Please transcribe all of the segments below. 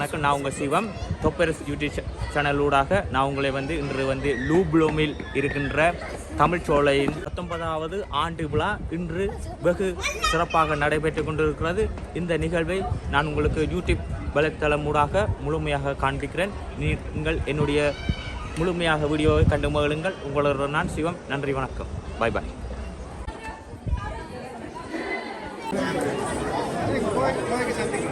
வணக்கம். நான் உங்கள் சிவம். தொப்பரஸ் யூடியூப் சேனலூடாக நான் உங்களை வந்து இன்று வந்து லூப்ளோமில் இருக்கின்ற தமிழ் சோலையின் பத்தொன்பதாவது ஆண்டு விழா இன்று வெகு சிறப்பாக நடைபெற்று கொண்டிருக்கிறது. இந்த நிகழ்வை நான் உங்களுக்கு யூடியூப் வலைத்தளம் ஊடாக முழுமையாக காண்பிக்கிறேன். நீங்கள் என்னுடைய முழுமையாக வீடியோவை கண்டு மகிழுங்கள். உங்களுடன் நான் சிவம். நன்றி வணக்கம். பாய் பாய் இடைவேளையை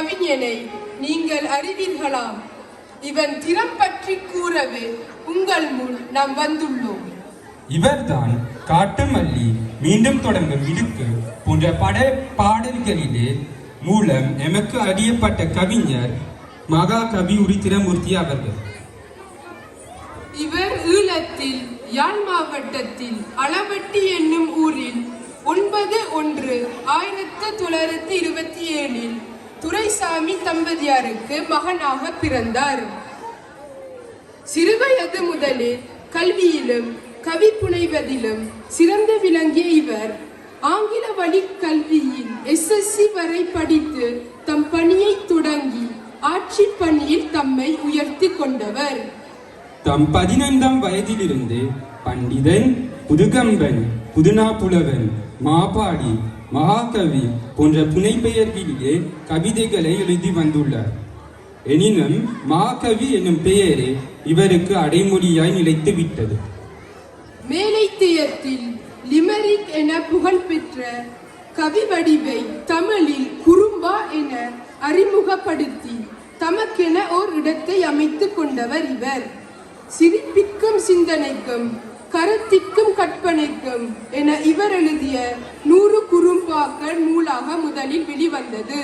கவிஞனை நீங்கள் அறிவீர்களா இவன் திறம் பற்றி கூறவே உங்கள் முன் நாம் வந்துள்ளோம். இவர்தான் காட்டுமல்லி மீண்டும் தொடங்கும் இடுக்கு போன்ற பட பாடல்களிலே மூலம் எமக்கு அறியப்பட்ட கவிஞர் மகாகவி உரித்திரமூர்த்தி அவர்கள். இவர் ஈழத்தில் யாழ் மாவட்டத்தில் அளவட்டி என்னும் ஊரில் ஒன்பது ஒன்று ஆயிரத்தி தொள்ளாயிரத்தி இருபத்தி ஏழில் துரைசாமி தம்பதியாருக்கு மகனாக பிறந்தார். சிறுவயது முதலே கல்வியிலும் கவி புனைவதிலும் சிறந்து விளங்கிய இவர் ஆங்கில வழி கல்வியில் எஸ்எஸ்சி வரை படித்து தம் பணியை தொடங்கி ஆட்சி பணியில் தம்மை உயர்த்தி கொண்டவர். தம் பதினைந்தாம் வயதிலிருந்து பண்டிதன் புதுகம்பன் புதுநாப்புலவன் மாபாடி மகாகவி போன்ற புனைப்பெயர்களிலே கவிதைகளை எழுதி வந்துள்ளார். எனினும் மகாகவி என்னும் பெயரே இவருக்கு அடைமொழியாய் நிலைத்து விட்டது. மேலைத்தியத்தில் லிமரிக் என புகழ்பெற்ற கவி வடிவை தமிழில் குறும்பா என அறிமுகப்படுத்தி தமக்கென ஓர் இடத்தை அமைத்துக் கொண்டவர் இவர். சிரிப்பிக்கும் சிந்தனைக்கும் கருத்திக்கும் கற்பனைக்கும் என இவர் எழுதிய நூறு குறும்பாக்கள் நூலாக முதலில் வெளிவந்தது.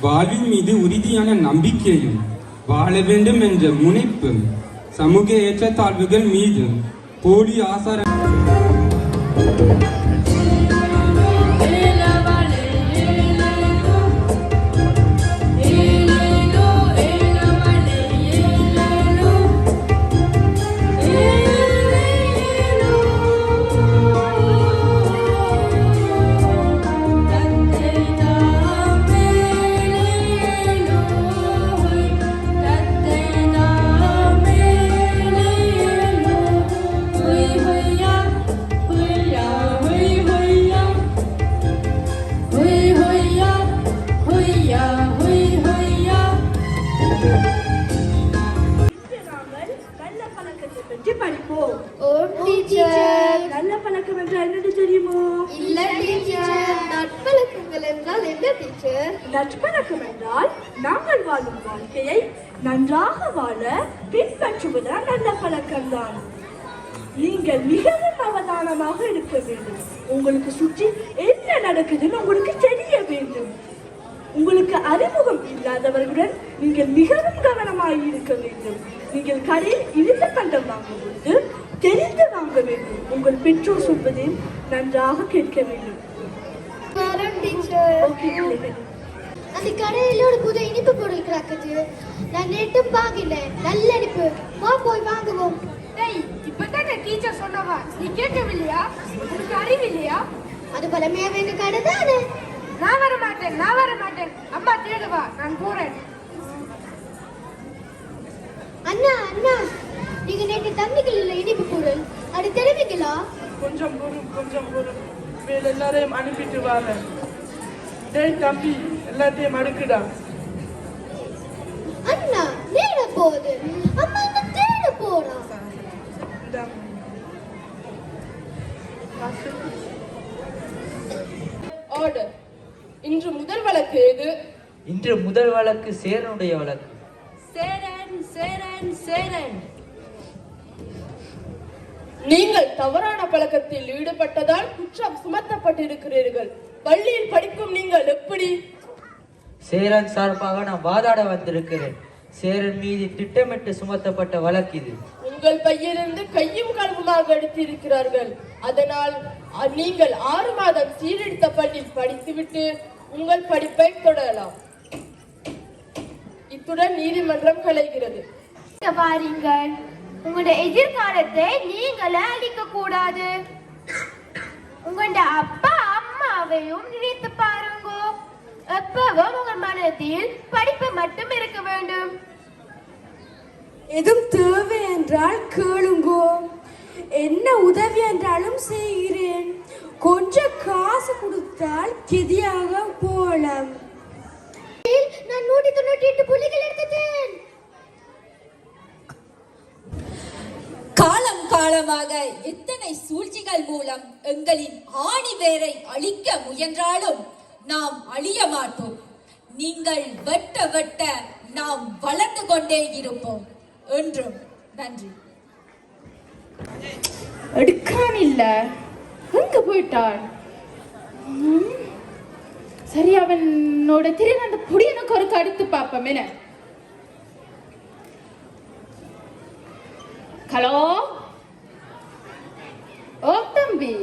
வாழ்வின் மீது உறுதியான நம்பிக்கையும் வாழ வேண்டும் என்ற முனைப்பும் சமூக ஏற்றத்தாழ்வுகள் மீது போலி ஆசார என்றால் என்னன்னு தெரியுமோ? இல்ல டீச்சர். நட்பழக்கங்கள் என்றால் என்ன டீச்சர்? நட்பழக்கம் என்றால் நாங்கள் வாழும் வாழ்க்கையை நன்றாக வாழ பின்பற்றுவதுதான் நல்ல பழக்கம்தான். நீங்கள் மிகவும் அவதானமாக இருக்க வேண்டும். உங்களுக்கு சுற்றி என்ன நடக்குதுன்னு உங்களுக்கு தெரிய வேண்டும். உங்களுக்கு அறிமுகம் இல்லாதவர்களுடன் நீங்கள் மிகவும் கவனமாக இருக்க வேண்டும். நீங்கள் கடையில் இழுத்த பண்டம் வாங்கும் பொழுது தெரிந்து வாங்க வேண்டும். உங்கள் பெற்றோர் சொல்வதையும் நன்றாக கேட்க வேண்டும். அந்த கடையில ஒரு புது இனிப்பு பொருள் கிடக்குது நான் நேற்று வாங்கல நல்ல இனிப்பு. வா போய் வாங்குவோம். டேய் இப்பதான் டீச்சர் சொன்னவா? நீ கேட்கவில்லையா? உனக்கு அறிவில்லையா? அது பழமையா வேண்ட கடை தானே? நான் வர மாட்டேன் நான் வர மாட்டேன். அம்மா தேடுவா நான் போறேன். அண்ணா அண்ணா. நீங்க நேற்று தம்பிகள் இனிப்பு பொருள் அது தெரிவிங்களா கொஞ்சம் பொறும் கொஞ்சம் பொறும் மேல எல்லாரையும் அனுப்பிட்டு வரேன் டேய் தம்பி எல்லாத்தையும் அடுக்குடா. அண்ணா தேட போகுது. அம்மா என்ன தேட போறா. இந்தா. ஆர்டர் இன்று முதல் வழக்கு எது? இன்று முதல் வழக்கு சேரனுடைய வழக்கு. சேரன் சேரன் சேரன். நீங்கள் தவறான பழக்கத்தில் ஈடுபட்டதால் குற்றம் சுமத்தப்பட்டிருக்கிறீர்கள். பள்ளியில் படிக்கும் நீங்கள் எப்படி? சேரன் சார்பாக நான் வாதாட வந்திருக்கிறேன். சேரன் மீது திட்டமிட்டு சுமத்தப்பட்ட வழக்கு இது. உங்கள் பையிலிருந்து கையும் களவுமாக எடுத்திருக்கிறார்கள். அதனால் நீங்கள் ஆறு மாதம் சீரெடுத்த பள்ளியில் படித்துவிட்டு உங்கள் படிப்பை தொடரலாம். இத்துடன் நீதிமன்றம் கலைகிறது. பாருங்கள். உங்களோட எதிர்காலத்தை நீங்களே அழிக்க கூடாது உங்களோட அப்பா அம்மாவையும் நினைத்து பாருங்க. எப்பவும் உங்கள் மனதில் படிப்பு மட்டும் இருக்க வேண்டும். எதுவும் தேவை என்றால் கேளுங்கோ. என்ன உதவி என்றாலும் செய்கிறேன். கொஞ்சம் காசு கொடுத்தால் கெதியாக போலாம் நான் நூற்றி தொண்ணூற்றி எட்டு புள்ளிகள் எடுத்துட்டேன். காலம் காலமாக எத்தனை சூழ்ச்சிகள் மூலம் எங்களின் ஆணி வேரை அழிக்க முயன்றாலும் நாம் அழிய மாட்டோம். நீங்கள் வெட்ட வெட்ட நாம் வளர்ந்து கொண்டே இருப்போம். என்றும் நன்றி. எடுக்கான் இல்ல. எங்க போயிட்டான்? சரி அவனோட திறன் அந்த புடி எனக்கு ஒரு கடுத்து பார்ப்போம். என்ன? ஹலோ ஓ தம்பி.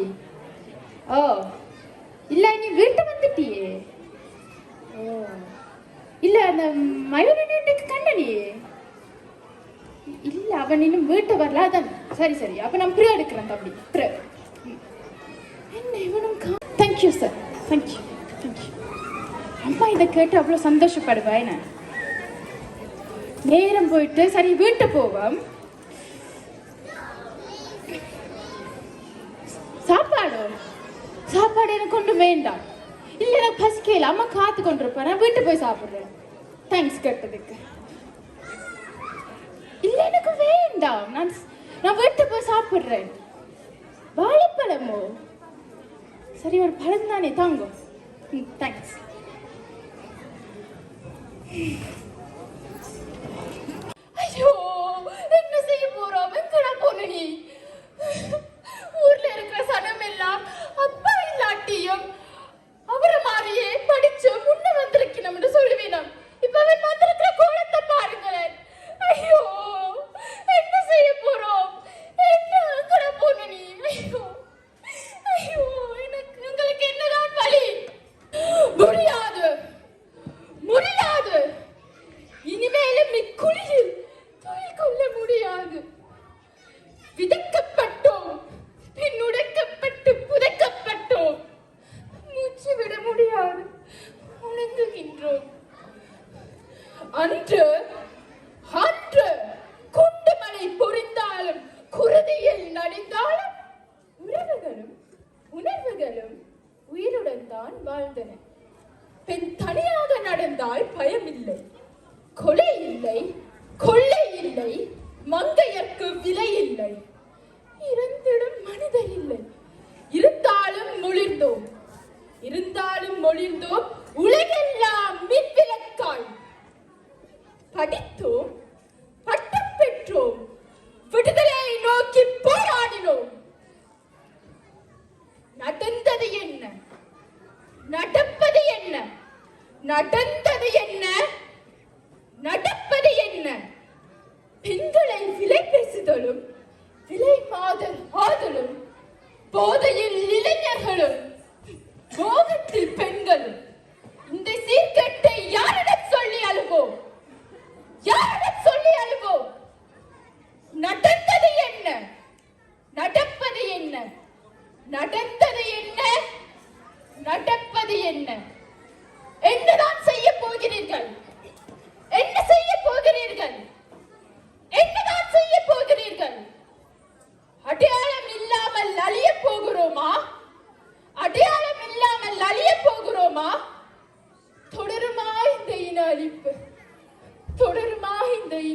ஓ. இல்ல நீ வீட்டு வந்துட்டியே. ஓ. இல்ல அந்த மயூரனுக்கு கண்டனியே இல்ல அவன் இன்னும் வீட்டு வரல அதான். சரி சரி. அப்ப நான் ப்ரே எடுக்கிறேன் தம்பி. ப்ரே என்ன இவனும் தேங்க்யூ சார் தேங்க்யூ தேங்க்யூ அம்மா இதை கேட்டு அவ்வளோ சந்தோஷப்படுவா என்ன? நேரம் போயிட்டு சரி வீட்டு போவோம் சாப்பாடு சாப்பாடு எனக்கு கொண்டு வேண்டாம். இல்லை எனக்கு பசிக்கல அம்மா காத்து கொண்டு இருப்பேன் நான் வீட்டு போய் சாப்பிடுறேன். தேங்க்ஸ் கேட்டதுக்கு. இல்லை எனக்கு வேண்டாம். நான் நான் வீட்டு போய் சாப்பிடுறேன். வாழைப்பழமோ? சரி ஒரு பழம் தானே. தாங்கும் தேங்க்ஸ்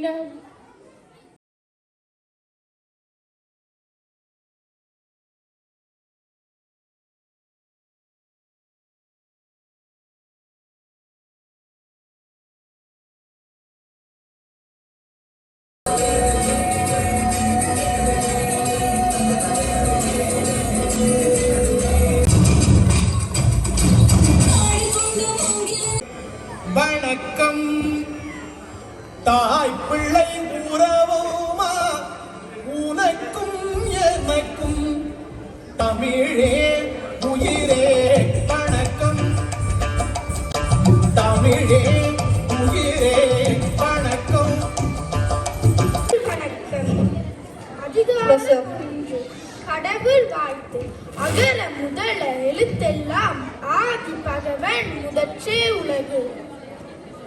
இந்த கடவுள் வாழ்த்து அகர முதல எழுத்தெல்லாம் ஆதி பகவன் முதற்றே உலகு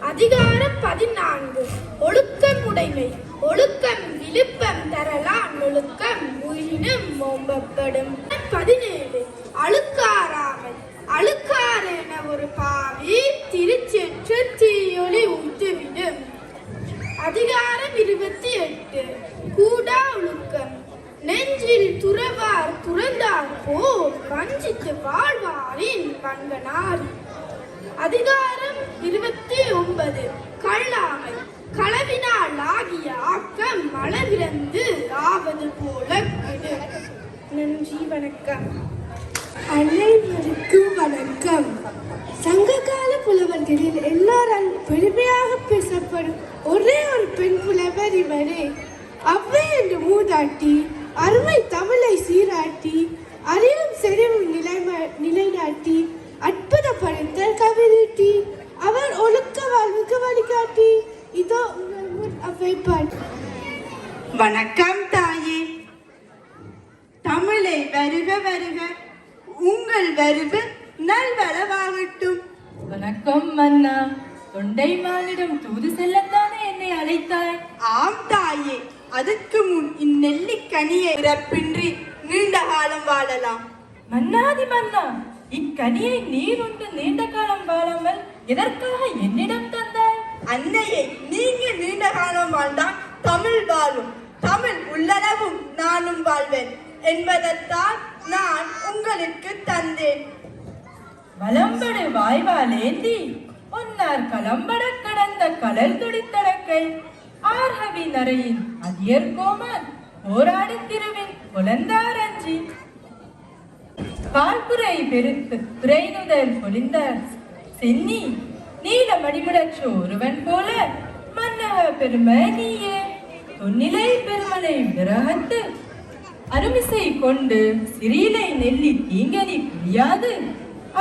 அதிகாரம் பதினான்கு ஒழுக்கம் உடைமை ஒழுக்கம் விழுப்பம் தரலாம் ஒழுக்கம் உயிரினும் ஓம்பப்படும் பதினேழு அழுக்காராமல் அழுக்கார் என ஒரு பாவி திருச்செற்று தீயொளி ஊட்டுவிடும் அதிகாரம் இருபத்தி எட்டு. கூடா ஒழுக்கம் நெஞ்சில் துறவார் துறந்தார் போர் வஞ்சித்து வாழ்வாரின் பண்பனார். அதிகாரம் இருபத்தி ஒன்பது. கள்ளாமை களவினால் ஆகிய ஆக்கம் மலவிறந்து ஆவது போல நன்றி வணக்கம் அனைவருக்கும் வணக்கம். சங்ககால புலவர்களில் எல்லாரால் பெருமையாக பேசப்படும் ஒரே ஒரு பெண் புலவர் இவரே. அவ்வை என்று மூதாட்டி அருமை தமிழை சீராட்டி அறிவும் செறிவும் நிலைம நிலைநாட்டி அற்புதப்படுத்த கவிதீட்டி அவர் ஒழுக்க வாழ்வுக்கு வழிகாட்டி. இதோ உங்கள் முன் அவ்வை பாட்டு வணக்கம் தாயே. தமிழை வருக வருக உங்கள் வருவு நல்வளவாகட்டும் வணக்கம் மன்னா தொண்டை மானிடம் தூது செல்லத்தானே என்னை அழைத்தாய்? ஆம் தாயே. அதற்கு முன் இந்நெல்லிக்கனியை பிறப்பின்றி நீண்ட காலம் வாழலாம். மன்னாதி மன்னா இக்கனியை நீர் உண்டு நீண்ட காலம் வாழாமல் எதற்காக என்னிடம் தந்தாய் அன்னையை நீங்க நீண்ட காலம் வாழ்ந்தால் தமிழ் வாழும். தமிழ் உள்ளளவும் நானும் வாழ்வேன். என்பதைத்தான் நான் உங்களுக்கு தந்தேன். வலம்படு வாய்வாலேந்தி ஒன்னார் கலம்பட கடந்த கடல் துடித்தடக்கை. ஆர்ஹவி நரையின் அதியர் கோமான் போராடி திருவின் புலந்தாரஞ்சி பால்புரை பெருக்கு துறைநுதல் பொழிந்த சென்னி நீல மடிமுடற்ற ஒருவன் போல மன்னவ பெருமை நீயே. தொன்னிலை பெருமனை விரகத்து அருமிசை கொண்டு சிறிலை நெல்லி தீங்கனி புரியாது.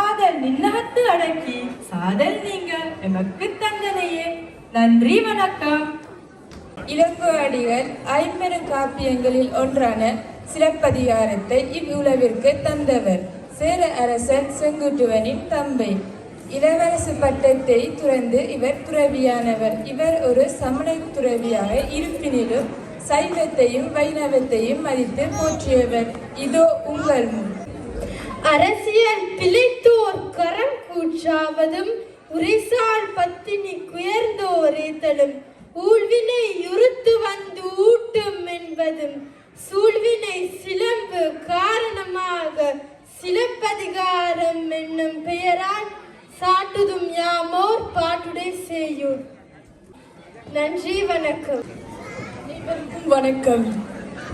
ஆதல் நின்னகத்து அடக்கி சாதல் நீங்க எமக்கு தந்தனையே. நன்றி வணக்கம். இலக்கு அடிகள் ஐம்பெரும் காப்பியங்களில் ஒன்றான சிலப்பதிகாரத்தை இவ்வுலவிற்கு தந்தவர். சேர அரசன் செங்குட்டுவனின் தம்பை. இளவரசு பட்டத்தை துறந்து இவர் துறவியானவர். இவர் ஒரு சமண துறவியாக இருப்பினிலும் சைவத்தையும் வைணவத்தையும் மதித்து போற்றியவர். இதோ உங்கள் முன். அரசியல் பிழைத்தோர் கரம் கூற்றாவதும் உரிசால் பத்தினி குயர்ந்தோர் ஏத்தலும் ஊழ்வினை உறுத்து வந்து ஊட்டும் என்பதும் சூழ்வினை சிலம்பு காரணமாக சிலப்பதிகாரம் என்னும் பெயரால் சாட்டுதும் யாமோர் பாட்டுடை செய்யூர் நன்றி வணக்கம். அனைவருக்கும் வணக்கம்.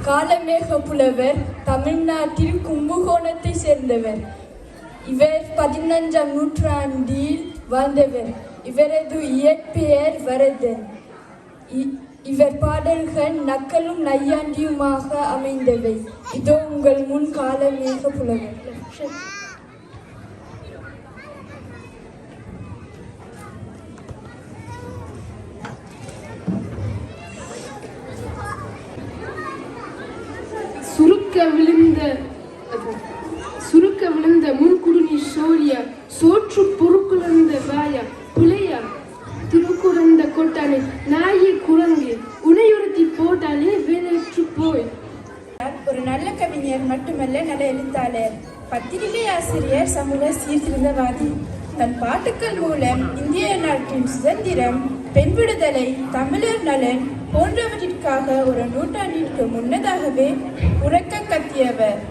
காலமேக புலவர் தமிழ்நாட்டில் கும்பகோணத்தை சேர்ந்தவர். இவர் பதினஞ்சாம் நூற்றாண்டில் வாழ்ந்தவர். இவரது இயற்பெயர் வரதன். இவர் பாடல்கள் நக்கலும் நையாண்டியுமாக அமைந்தவை. இதோ உங்கள் முன் காலமேக புலவர்.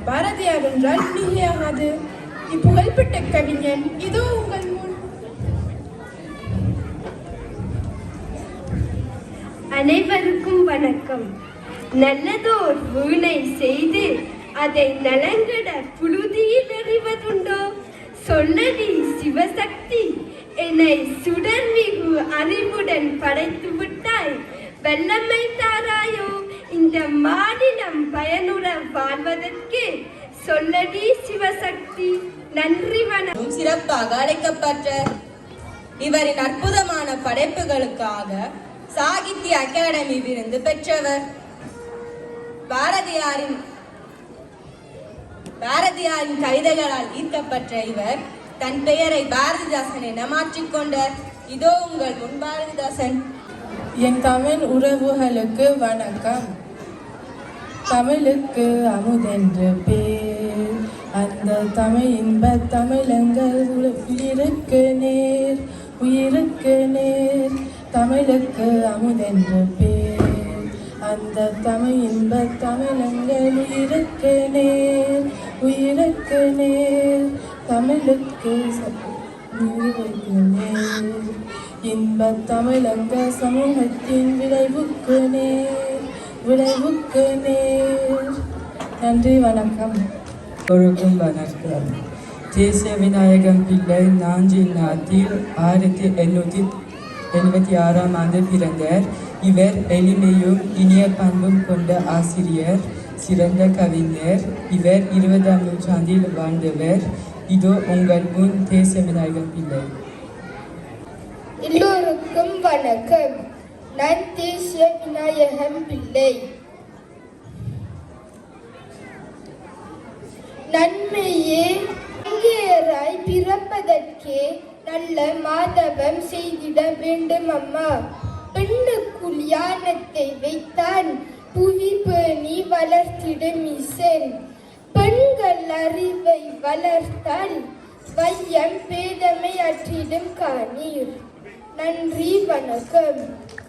பாரதியார் என்றால் மிகையாகாது இப்புகழ்பெற்ற கவிஞன் இதோ உங்கள் முன். அனைவருக்கும் வணக்கம். நல்லதோர் வீணை செய்து அதை நலங்கட புழுதியில் அறிவதுண்டோ சொல்லடி சிவசக்தி என்னை சுடர் மிகு அறிவுடன் படைத்து விட்டாய் வெள்ளமை தாராயோ? இந்த மாநிலம் பயனுற வாழ்வதற்கு சொல்லடி சிவசக்தி. நன்றி வணக்கம். சிறப்பாக அழைக்கப்பட்ட இவரின் அற்புதமான படைப்புகளுக்காக சாகித்ய அகாடமி விருது பெற்றவர் பாரதியாரின் பாரதியாரின் கவிதைகளால் ஈர்க்கப்பட்ட இவர் தன் பெயரை பாரதிதாசன் என மாற்றிக்கொண்டார் இதோ உங்கள் முன் பாரதிதாசன். என் தமிழ் உறவுகளுக்கு வணக்கம். தமிழுக்கு அமுதென்று பேர். அந்த தமிழ் இன்ப தமிழங்கள் உயிருக்கு நேர் உயிருக்கு நேர். தமிழுக்கு அமுதென்று பேர். அந்த தமிழ் இன்ப தமிழங்கள் உயிருக்கு நேர் உயிருக்கு நேர். தமிழுக்கு உயிருக்கு நேர். இன்ப தமிழங்க சமூகத்தின் விளைவுக்கு நேர். நன்றி வணக்கம் எல்லோருக்கும் வணக்கம் தேசிய விநாயகம் பிள்ளை நாஞ்சி நாட்டில் ஆயிரத்தி எண்ணூற்றி எண்பத்தி ஆறாம் ஆண்டு பிறந்தார் இவர் எளிமையும் இனிய பண்பும் கொண்ட ஆசிரியர் சிறந்த கவிஞர் இவர் இருபதாம் நூற்றாண்டில் வாழ்ந்தவர் இதோ உங்கள் முன் தேசிய விநாயகம் பிள்ளை எல்லோருக்கும் வணக்கம் நான் தேசிய விநாயகம் பிள்ளை நன்மையே அங்கேயராய் பிறப்பதற்கே நல்ல மாதவம் செய்திட வேண்டும் அம்மா பெண்ணுக்குள் யானத்தை வைத்தான் புவி பேணி வளர்த்திடும் இசன் பெண்கள் அறிவை வளர்த்தால் வையம் பேதமை அற்றிடும் காணீர். நன்றி வணக்கம்.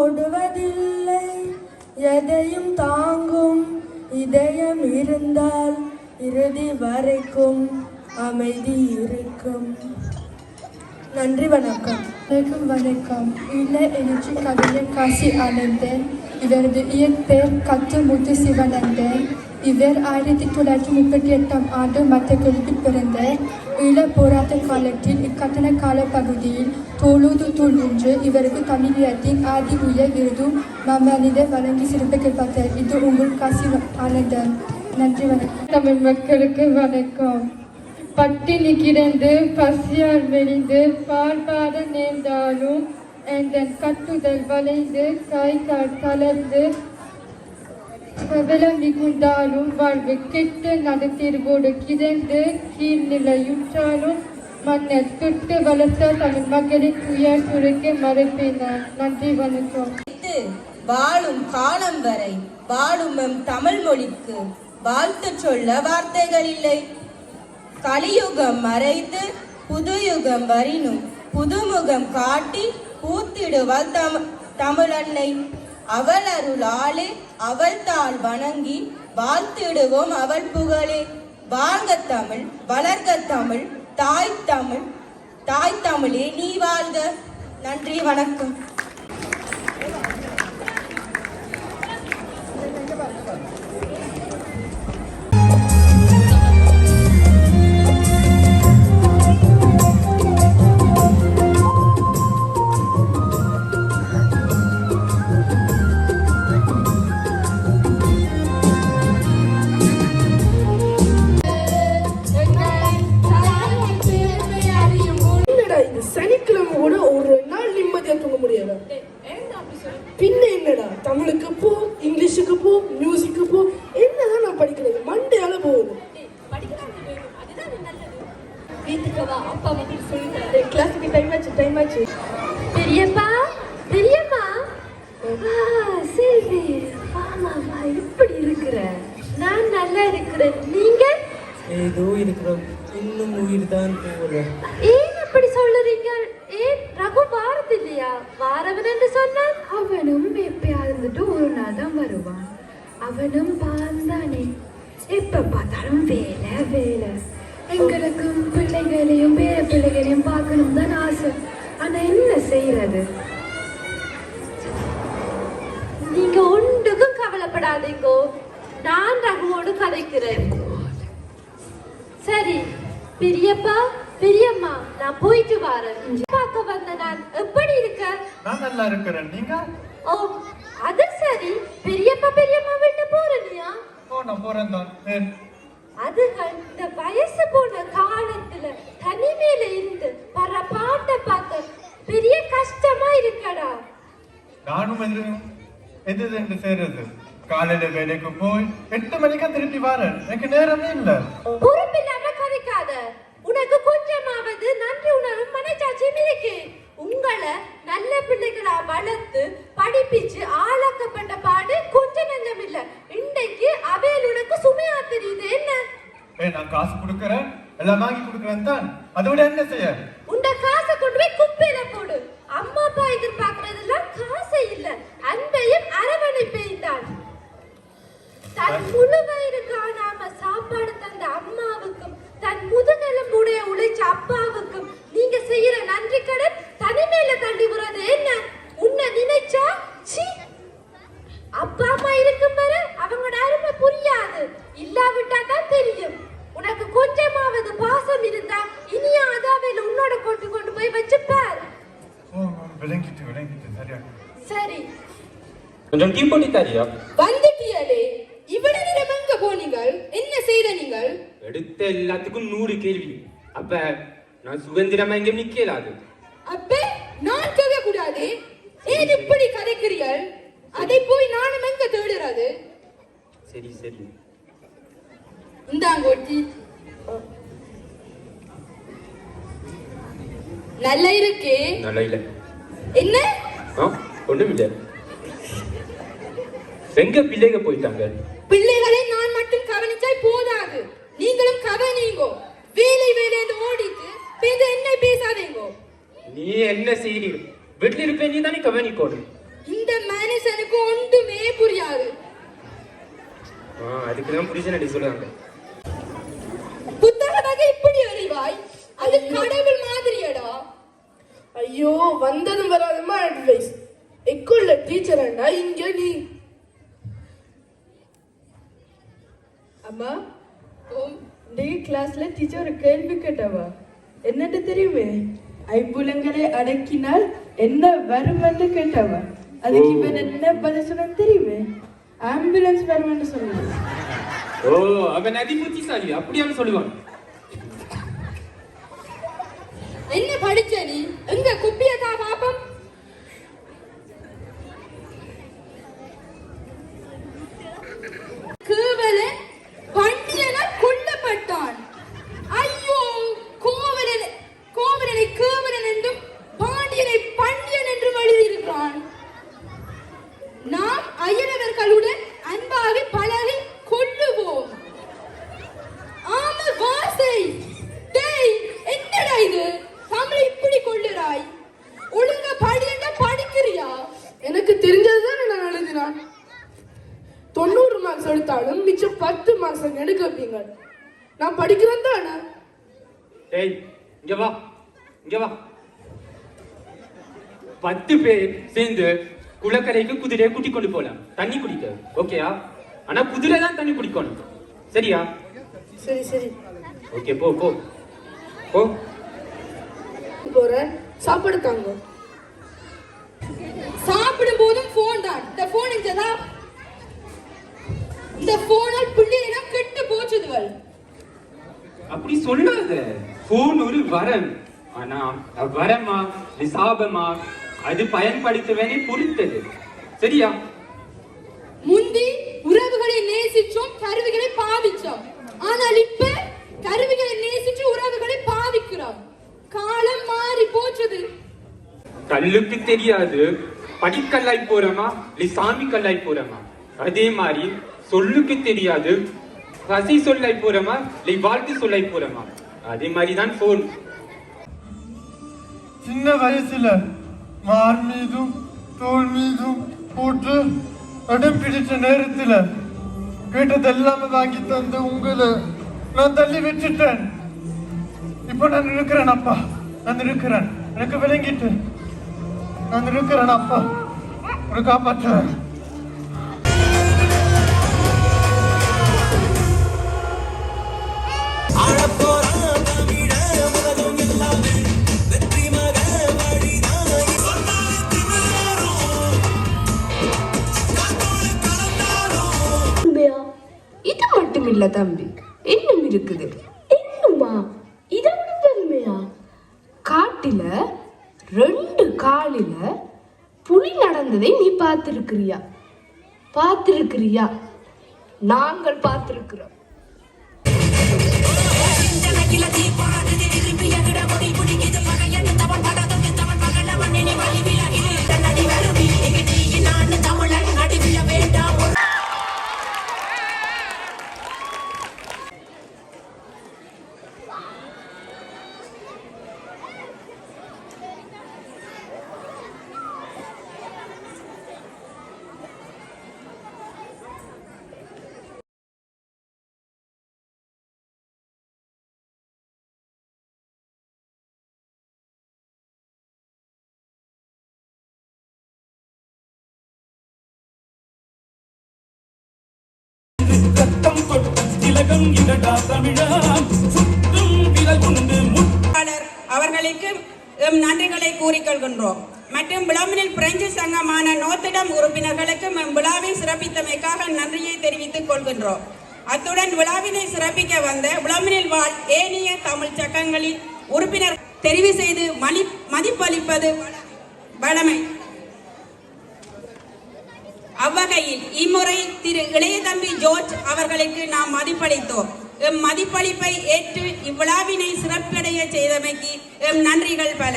ஓடுவதில்லை. எதையும் தாங்கும் இதயம் இருந்தால் இறுதி வரைக்கும் அமைதி இருக்கும். நன்றி வணக்கம். வணக்கம் வணக்கம். இல்லை எழுச்சி கவிஞர் காசி ஆனந்தன் இவரது இயற்பெயர் கத்து முத்து சிவானந்தன். இவர் ஆயிரத்தி தொள்ளாயிரத்தி முப்பத்தி எட்டாம் ஆண்டு மத்தக்களத்தில் பிறந்த ஈழ போராட்ட காலத்தில் இக்கட்டண கால பகுதியில் தொழுது தூள் இவருக்கு தமிழியத்தின் ஆதி உயர் விருது. மாமனித வழங்கி சிறப்பிக்கப்பட்டார் இது உங்கள் காசி ஆனந்தன் நன்றி வணக்கம். தமிழ் மக்களுக்கு வணக்கம். பட்டினி கிடந்து பசியால் வெளிந்து பால் பாட நேர்ந்தாலும் எந்தன் கட்டுதல் வளைந்து கை கால் தளர்ந்து பிரபலம் மிகுந்தாலும் வாழ்வு கெட்டு நடத்தீர்வோடு கிடந்து கீழ்நிலையுற்றாலும் மன்னர் துட்டு வளர்த்த தமிழ் மக்களின் உயர் துறைக்கு மறைப்பினார் நன்றி வணக்கம் வாழும் காலம் வரை வாழும் எம் தமிழ் மொழிக்கு வாழ்த்து சொல்ல வார்த்தைகள் இல்லை. கலியுகம் மறைத்து புதுயுகம் வரினும் புதுமுகம் காட்டி பூத்திடுவாள் தம் தமிழன்னை அவள் அருளாலே அவள் தாள் வணங்கி வாழ்த்திடுவோம் அவள் புகழே. வாழ்க தமிழ் வளர்க தமிழ் தாய் தமிழ் தாய் தமிழே நீ வாழ்க. நன்றி வணக்கம். நீங்க? ஏதோ இருக்கிறோம் இன்னும் உயிர் தான் போகல ஏன் அப்படி சொல்லுறீங்க? ஏன் ரகு வாரது இல்லையா வாரவன் என்று சொன்னால்? அவனும் எப்பயா இருந்துட்டு ஒரு நாள் தான் வருவான். அவனும் பாந்தானே எப்ப பார்த்தாலும் வேலை வேலை. எங்களுக்கும் பிள்ளைகளையும் பேர பிள்ளைகளையும் பார்க்கணும் தான் ஆசை. ஆனா என்ன செய்யறது? நீங்க ஒன்றுக்கும் கவலைப்படாதீங்கோ. நான் ரகுவோடு கதைக்கிறேன். சரி பெரியப்பா பெரியம்மா நான் போயிட்டு வரேன். பார்க்க வந்த நான் எப்படி இருக்க? நான் நல்லா இருக்கிறேன். நீங்க? ஓ அது சரி. பெரியப்பா பெரியம்மா விட்டு போறனியா? ஓ நான் போறேன் தான். அதுகள் இந்த வயசு போன காலத்துல தனிமையில இருந்து வர பாட்டை பார்க்க பெரிய கஷ்டமா இருக்கடா. நானும் எது எது என்று செய்யறது காலையில வேலைக்கு போய் எட்டு மணிக்கா திருப்பி வரேன். எனக்கு நேரமே இல்லை. பொறுப்பில்லாம கதைக்காத. உனக்கு கொஞ்சமாவது நன்றி உணரும் மனச்சாட்சியும் இருக்கு. உங்களை நல்ல பிள்ளைகளா வளர்த்து படிப்பிச்சு ஆளாக்கப்பட்ட பாடு கொஞ்ச நஞ்சம் இல்ல. இன்றைக்கு அவையில் உனக்கு சுமையா தெரியுது என்ன? ஏய் நான் காசு கொடுக்கறேன்? எல்லாம் வாங்கி கொடுக்கறேன் தான். அதை விட என்ன செய்ய? உண்ட காசை கொண்டு போய் குப்பையில போடு. அம்மா அப்பா எதிர்பார்க்கறதெல்லாம் காசே இல்ல. அன்பையும் அரவணைப்பையும் தான். தன் முழு வயிறு காணாம சாப்பாடு தந்த அம்மாவுக்கும் தன் முதுகெலும்புடைய உழைச்ச அப்பாவுக்கும் நீங்க செய்யற நன்றி கடன் தனிமையில தள்ளி விடுறது என்ன? உன்னை நினைச்சா சீ. அப்பா அம்மா இருக்கும் வரை அவங்களோட அருமை புரியாது. இல்லாவிட்டா தான் தெரியும். உனக்கு கொஞ்சமாவது பாசம் இருந்தா இனியா அதாவையில உன்னோட கொண்டு கொண்டு போய் வச்சுப்பார். விளங்கிட்டு விளங்கிட்டு சரியா. சரி. கொஞ்சம் டீ போட்டு தரியா வந்துட்டியலே. போனீங்கள் என்ன செய்த நீங்கள்? எடுத்த எல்லாத்துக்கும் நூறு கேள்வி. அப்ப நான் சுதந்திரமா இங்க நிக்கலாது அப்ப நான் கேட்க கூடாது ஏன் இப்படி கதைக்கிறீர்கள்? அதை போய் நானும் எங்க தேடுறது? சரி சரி. இந்தாங்கோட்டி நல்ல இருக்கே. நல்லா இல்ல. என்ன? ஒண்ணும் இல்ல எங்க பிள்ளைங்க போயிட்டாங்க? பிள்ளைகளை நான் மட்டும் கவனிச்சாய் போதாது. நீங்களும் கவனிங்கோ வேலை வேலை ஓடிட்டு பேச என்ன பேசாதீங்கோ. நீ என்ன செய்றீ வீட்டுல இருப்ப நீ தானே கவனிக்கணும் இந்த மனுஷனுக்கு ஒன்றுமே புரியாது. ஆ அதுக்கு தான் சொல்லுவாங்க புத்தகமாக இப்படி அறிவாய்? அது கடவுள் மாதிரியடா. ஐயோ வந்ததும் வராதமா அட்வைஸ் எக்குள்ள டீச்சர் அண்ணா இங்க நீ. அம்மா டே கிளாஸ்ல டீச்சர் ஒரு கேள்வி கேட்டவா? என்னட்டு தெரியுமே? ஐம்புலங்களை அடக்கினால் என்ன வருமென்று கேட்டவா? அதுக்கு இவன் என்ன பதில் சொன்ன தெரியுமே? ஆம்புலன்ஸ் வருமென்று சொன்னான். ஓ அவன் அதி புத்திசாலி. அப்படியான்னு சொல்லுவான். என்ன படிச்ச நீ? எங்க குப்பியதா பாப்பம் கேவலன் பண்டியனால் கொல்லப்பட்டான் ஐயோ கோவலன் கோவலனை கேவலன் என்றும் பாண்டியனை பண்டியன் என்றும் எழுதியிருக்கிறான் நாம் அயலவர்களுடன் அன்பாக பழகி கொள்ளுவோம் ஆமா வாசை டேய் என்னடா இது தமிழ் இப்படி கொள்ளுறாய் ஒழுங்கா படியண்டா படிக்கிறியா எனக்கு தெரிஞ்சதுதான் நான் எழுதினான் தொண்ணூறு மார்க்ஸ் எடுத்தாலும் மிச்சம் பத்து மார்க்ஸ் எடுக்க வைப்பீங்க நான் படிக்கிறேன் தானே டேய் இங்க வா இங்க வா பத்து பேர் சேர்ந்து குளக்கரைக்கு குதிரையை கூட்டிக் கொண்டு போலாம். தண்ணி குடிக்க. ஓகேயா ஆனா குதிரை தான் தண்ணி குடிக்கணும். சரியா? சரி சரி. ஓகே போ போ. போ. போறேன் சாப்பாடு தாங்க. சாப்பிடும் போதும் போன் தான். இந்த போன் இங்கதா இந்த போனால் பிள்ளைகள் கெட்டு போச்சுதுவள் அப்படி சொல்லாத. போன் ஒரு வரம். ஆனா வரமா? சாபமா அது பயன்படுத்துவனே பொறுத்தது. சரியா? முந்தி உறவுகளை நேசிச்சோம் கருவிகளை பாவிச்சோம். ஆனால் இப்ப கருவிகளை நேசிச்சு உறவுகளை பாவிக்கிறோம். காலம் மாறி போச்சுது. கல்லுக்கு தெரியாது படிக்கல்லாய் போறோமா இல்லை சாமி கல்லாய் போறோமா? அதே மாதிரி சொல்லுக்கு தெரியாது பசி சொல்லாய் போறோமா இல்லை வாழ்க்கை சொல்லாய் போறோமா? அதே மாதிரி தான் போன் சின்ன வயசுல மார் மீதும் தோல் மீதும் போட்டு அடம் பிடிச்ச நேரத்துல கேட்டது வாங்கி தந்து உங்களை நான் தள்ளி வச்சுட்டேன். இப்போ நான் இருக்கிறேன் அப்பா. நான் இருக்கிறேன். எனக்கு விளங்கிட்டு. நான் இருக்கிறேன் அப்பா. ஒரு காப்பாற்றுவேன். இல்ல தம்பி. இன்னும் இருக்குது. என்னம்மா இதை விட பெருமையா? காட்டில ரெண்டு காலில புலி நடந்ததை நீ பார்த்திருக்கிறியா? பார்த்திருக்கிறியா? நாங்கள் பார்த்திருக்கிறோம். மூலம் நன்றிகளை கூறிக்கொள்கின்றோம். மற்றும் விழாவினில் பிரெஞ்சு சங்கமான நோத்திடம் உறுப்பினர்களுக்கு விழாவை சிறப்பித்தமைக்காக நன்றியை தெரிவித்துக் கொள்கின்றோம். அத்துடன் விழாவினை சிறப்பிக்க வந்த விழாவினில் வாழ் ஏனைய தமிழ் சக்கங்களின் உறுப்பினர் தெரிவு செய்து மலி மதிப்பளிப்பது வழமை. அவ்வகையில் இம்முறை திரு இளையதம்பி ஜோர்ஜ் அவர்களுக்கு நாம் மதிப்பளித்தோம். எம் மதிப்பளிப்பை ஏற்று இவ்விழாவினை சிறப்படைய செய்தமைக்கு எம் நன்றிகள் பல.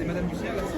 Madame Michel,